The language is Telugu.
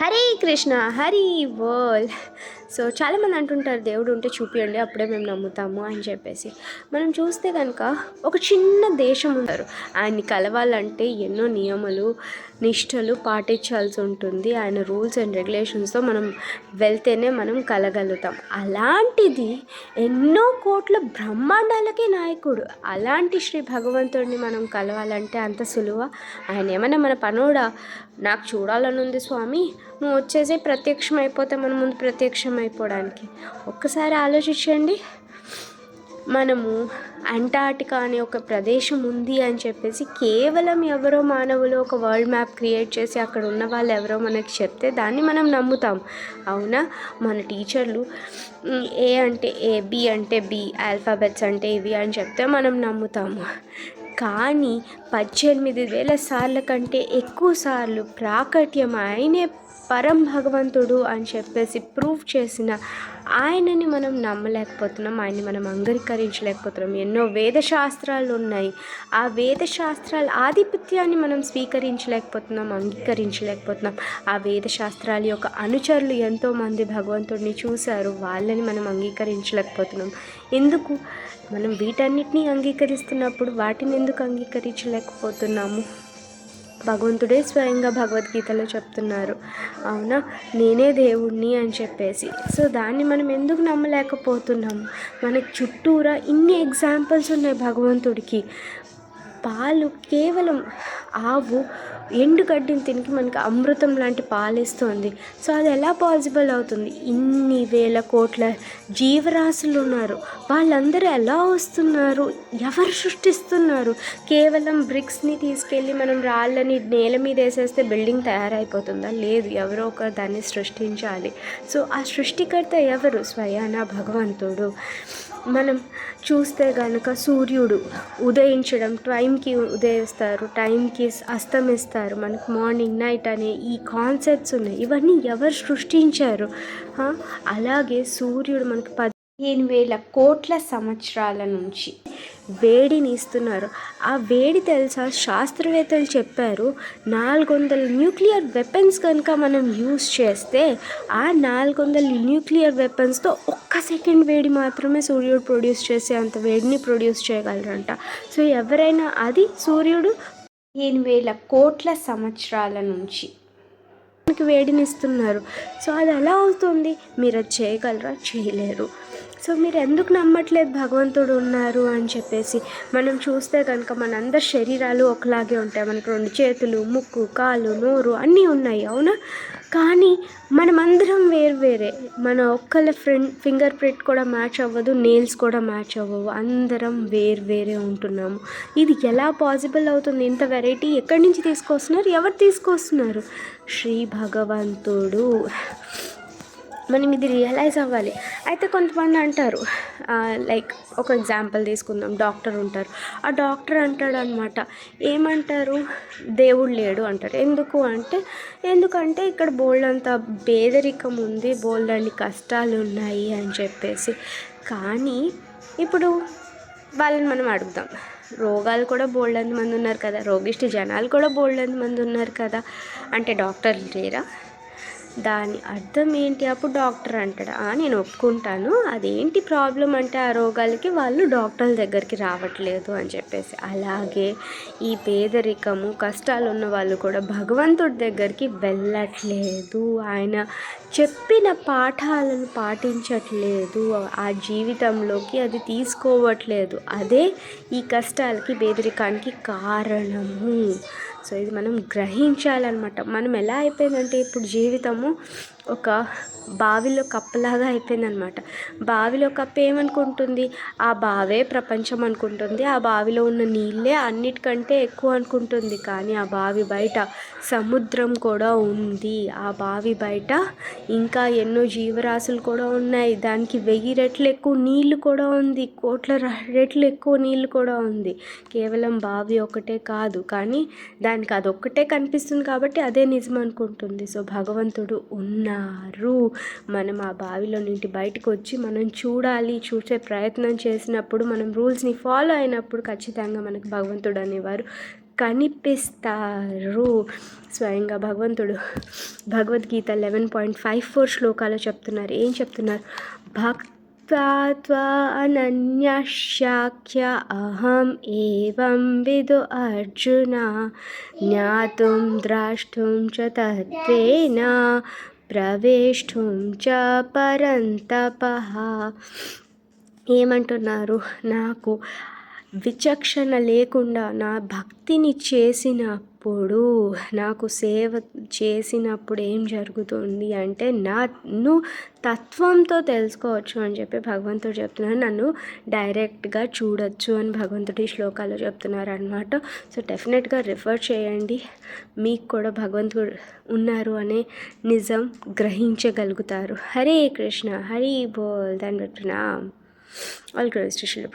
హరే కృష్ణ హరి బోల్. సో చాలామంది అంటుంటారు దేవుడు ఉంటే చూపియండి అప్పుడే మేము నమ్ముతాము అని చెప్పేసి. మనం చూస్తే కనుక ఒక చిన్న దేశం ఉన్నారు ఆయన్ని కలవాలంటే ఎన్నో నియమాలు నిష్టలు పాటించాల్సి ఉంటుంది. ఆయన రూల్స్ అండ్ రెగ్యులేషన్స్తో మనం వెళ్తేనే మనం కలగలుగుతాం. అలాంటిది ఎన్నో కోట్ల బ్రహ్మాండాలకే నాయకుడు. అలాంటి శ్రీ భగవంతుడిని మనం కలవాలంటే అంత సులువ? ఆయన ఏమైనా మన పనోడా? నాకు చూడాలని ఉంది స్వామి. నువ్వు వచ్చేసి ప్రత్యక్షం అయిపోతే మన ముందు ప్రత్యక్షం అయిపోవడానికి ఒక్కసారి ఆలోచించండి. మనము అంటార్టికా అనే ఒక ప్రదేశం ఉంది అని చెప్పేసి కేవలం ఎవరో మానవులు ఒక వరల్డ్ మ్యాప్ క్రియేట్ చేసి అక్కడ ఉన్న వాళ్ళు ఎవరో మనకి చెప్తే దాన్ని మనం నమ్ముతాం. అవునా? మన టీచర్లు ఏ అంటే ఏ బి అంటే బి ఆల్ఫాబెట్స్ అంటే ఇవి అని చెప్తే మనం నమ్ముతాము. కానీ పద్దెనిమిది వేల సార్ల కంటే ఎక్కువ సార్లు ప్రాకట్యం ఆయనే పరం భగవంతుడు అని చెప్పేసి ప్రూవ్ చేసిన ఆయనని మనం నమ్మలేకపోతున్నాం ఆయన్ని మనం అంగీకరించలేకపోతున్నాం. ఎన్నో వేద శాస్త్రాలు ఉన్నాయి. ఆ వేద శాస్త్రాల ఆధిపత్యాన్ని మనం స్వీకరించలేకపోతున్నాం అంగీకరించలేకపోతున్నాం. ఆ వేద శాస్త్రాల యొక్క అనుచరులు ఎంతోమంది భగవంతుడిని చూశారు. వాళ్ళని మనం అంగీకరించలేకపోతున్నాం. ఎందుకు? మనం వీటన్నిటిని అంగీకరిస్తున్నప్పుడు వాటిని ఎందుకు అంగీకరించలేకపోతున్నాము? భగవంతుడే స్వయంగా భగవద్గీతలో చెప్తున్నారు. అవునా? నేనే దేవుణ్ణి అని చెప్పేసి. సో దాన్ని మనం ఎందుకు నమ్మలేకపోతున్నాము మనకి చుట్టూరా ఇన్ని ఎగ్జాంపుల్స్ ఉన్నాయి భగవంతుడికి. పాలు కేవలం ఆవు ఎండుగడ్డిని తినికి మనకి అమృతం లాంటి పాలు ఇస్తుంది సో అది ఎలా పాసిబుల్ అవుతుంది? ఇన్ని వేల కోట్ల జీవరాశులు ఉన్నారు. వాళ్ళందరూ ఎలా వస్తున్నారు? ఎవరు సృష్టిస్తున్నారు? కేవలం బ్రిక్స్ని తీసుకెళ్ళి మనం రాళ్ళని నేల మీద వేసేస్తే బిల్డింగ్ తయారైపోతుందా? లేదు ఎవరో ఒక దాన్ని సృష్టించాలి. సో ఆ సృష్టికర్త ఎవరు? స్వయానా భగవంతుడు. మనం చూస్తే కనుక సూర్యుడు ఉదయించడం టైంకి ఉదయిస్తారు టైంకి అస్తమిస్తారు. మనకు మార్నింగ్ నైట్ అనే ఈ కాన్సెప్ట్స్ ఉన్నాయి. ఇవన్నీ ఎవరు సృష్టించారు? అలాగే సూర్యుడు మనకు పదిహేను వేల కోట్ల సంవత్సరాల నుంచి వేడిని ఇస్తున్నారు ఆ వేడి తెలుసా? శాస్త్రవేత్తలు చెప్పారు నాలుగు వందల న్యూక్లియర్ వెపన్స్ కనుక మనం యూస్ చేస్తే ఆ నాలుగు వందల న్యూక్లియర్ వెపన్స్తో ఒక్క సెకండ్ వేడి మాత్రమే సూర్యుడు ప్రొడ్యూస్ చేసే అంత వేడిని ప్రొడ్యూస్ చేయగలరంట. సో ఎవరైనా అది సూర్యుడు పదిహేను వేల కోట్ల సంవత్సరాల నుంచి మనకి వేడినిస్తున్నారు. సో అది ఎలా అవుతుంది? మీరు అది చేయగలరా? చేయలేరు. సో మీరు ఎందుకు నమ్మట్లేదు భగవంతుడు ఉన్నారు అని చెప్పేసి? మనం చూస్తే కనుక మనందరి శరీరాలు ఒకలాగే ఉంటాయి. మనకు రెండు చేతులు ముక్కు కాలు నోరు అన్నీ ఉన్నాయి అవునా? కానీ మనమందరం వేరు వేరే. మన ఒక్కళ్ళ ఫ్రెండ్ ఫింగర్ ప్రింట్ కూడా మ్యాచ్ అవ్వదు నేల్స్ కూడా మ్యాచ్ అవ్వవు. అందరం వేరు వేరే ఉంటున్నాము. ఇది ఎలా పాసిబుల్ అవుతుంది? ఇంత వెరైటీ ఎక్కడి నుంచి తీసుకొస్తున్నారు? ఎవరు తీసుకొస్తున్నారు? శ్రీ భగవంతుడు. మనం ఇది రియలైజ్ అవ్వాలి. అయితే కొంతమంది అంటారు లైక్ ఒక ఎగ్జాంపుల్ తీసుకుందాం. డాక్టర్ ఉంటారు. ఆ డాక్టర్ అంటాడు అనమాట ఏమంటారు? దేవుడు లేడు అంటారు. ఎందుకు అంటే ఎందుకంటే ఇక్కడ బోల్డ్ అంత పేదరికం ఉంది బోల్డ్ అన్ని కష్టాలు ఉన్నాయి అని చెప్పేసి. కానీ ఇప్పుడు వాళ్ళని మనం అడుగుదాం. రోగాలు కూడా బోల్డ్ మంది ఉన్నారు కదా. రోగిష్టి జనాలు కూడా బోల్డ్ మంది ఉన్నారు కదా. అంటే డాక్టర్లు లేరా? దాని అర్థం ఏంటి? అప్పుడు డాక్టర్ అంటాడు "ఆ, నేను ఒప్పుకుంటాను. అదేంటి ప్రాబ్లం అంటే ఆ రోగాలకి వాళ్ళు డాక్టర్ల దగ్గరికి రావట్లేదు అని చెప్పి. చెప్పేసి. అలాగే ఈ పేదరికము కష్టాలు ఉన్న వాళ్ళు కూడా భగవంతుడి దగ్గరికి వెళ్ళట్లేదు. ఆయన చెప్పిన పాఠాలను పాటించట్లేదు. ఆ జీవితంలోకి అది తీసుకోవట్లేదు. అదే ఈ కష్టాలకి పేదరికానికి కారణము. సో ఇది మనం గ్రహించాలన్నమాట. మనం ఎలా అయిపోయిందంటే ఇప్పుడు జీవితము ఒక బావిలో కప్పలాగా అయిపోయిందనమాట. బావిలో కప్ప ఏమనుకుంటుంది? ఆ బావే ప్రపంచం అనుకుంటుంది. ఆ బావిలో ఉన్న నీళ్ళే అన్నిటికంటే ఎక్కువ అనుకుంటుంది. కానీ ఆ బావి బయట సముద్రం కూడా ఉంది. ఆ బావి బయట ఇంకా ఎన్నో జీవరాశులు కూడా ఉన్నాయి. దానికి వెయ్యి రెట్లు ఎక్కువ నీళ్ళు కూడా ఉంది. కోట్ల రెట్లు ఎక్కువ నీళ్ళు కూడా ఉంది. కేవలం బావి ఒకటే కాదు. కానీ దానికి అదొక్కటే కనిపిస్తుంది కాబట్టి అదే నిజం అనుకుంటుంది. సో భగవంతుడు ఉన్నారు మనం ఆ బావిలో నుండి బయటకు వచ్చి మనం చూడాలి చూసే ప్రయత్నం చేసినప్పుడు మనం రూల్స్ని ఫాలో అయినప్పుడు ఖచ్చితంగా మనకు భగవంతుడు అనేవారు కనిపిస్తారు. స్వయంగా భగవంతుడు Bhagavad Gita eleven point five four శ్లోకాలు చెప్తున్నారు. ఏం చెప్తున్నారు? భక్త్వా అనన్యశాఖ్య అహం ఏం విదు అర్జున జ్ఞాతుం ద్రష్టుం చ తత్వేన ప్రవేష్ఠుం చ పరంతపః. ఏమంటున్నారు? నాకు విచక్షణ లేకుండా నా భక్తిని చేసినప్పుడు నాకు సేవ చేసినప్పుడు ఏం జరుగుతుంది అంటే నన్ను తత్వంతో తెలుసుకోవచ్చు అని చెప్పి భగవంతుడు చెప్తున్నారు. నన్ను డైరెక్ట్గా చూడొచ్చు అని భగవంతుడి శ్లోకాలు చెప్తున్నారు అనమాట సో డెఫినెట్గా రిఫర్ చేయండి. మీకు కూడా భగవంతుడు ఉన్నారు అనే నిజం గ్రహించగలుగుతారు. హరే కృష్ణ హరి బోల్ దాని పెట్టినా ఆల్ కృష్ణ శ్రీల